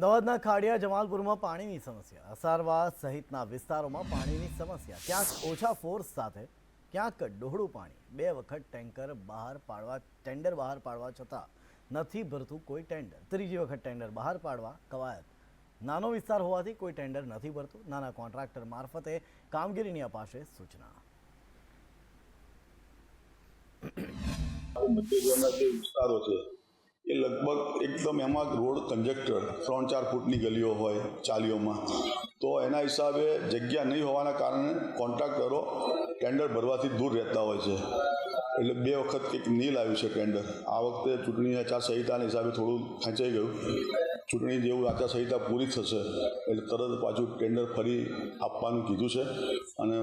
અમદાવાદના ખાડિયા જમાલપુરમાં પાણીની સમસ્યા. અસારવા સહિતના વિસ્તારોમાં પાણીની સમસ્યા. ક્યાંક ઓછા ફોર્સ સાથે, ક્યાંક ડોહળું પાણી. બે વખત ટેન્કર બહાર પાડવા, ટેન્ડર બહાર પાડવા છતાં નથી ભરતું કોઈ ટેન્ડર. ત્રીજી વખત ટેન્ડર બહાર પાડવા કવાયત. નાનો વિસ્તાર હોવાથી કોઈ ટેન્ડર નથી ભરતું. નાના કોન્ટ્રાક્ટર મારફતે કામગીરીની અપાશે સૂચના. વિસ્તારો છે લગભગ એકદમ એમાં રોડ કંજક્ટર ત્રણ ચાર ફૂટની ગલીઓ હોય, ચાલીઓમાં. તો એના હિસાબે જગ્યા નહીં હોવાના કારણે કોન્ટ્રાક્ટરો ટેન્ડર ભરવાથી દૂર રહેતા હોય છે. એટલે બે વખત કંઈક નીલ આવ્યું છે ટેન્ડર. આ વખતે ચૂંટણી આચારસંહિતાના હિસાબે થોડું ખેંચાઈ ગયું. ચૂંટણી જેવું આચારસંહિતા પૂરી થશે, એટલે તરત પાછું ટેન્ડર ફરી આપવાનું કીધું છે. અને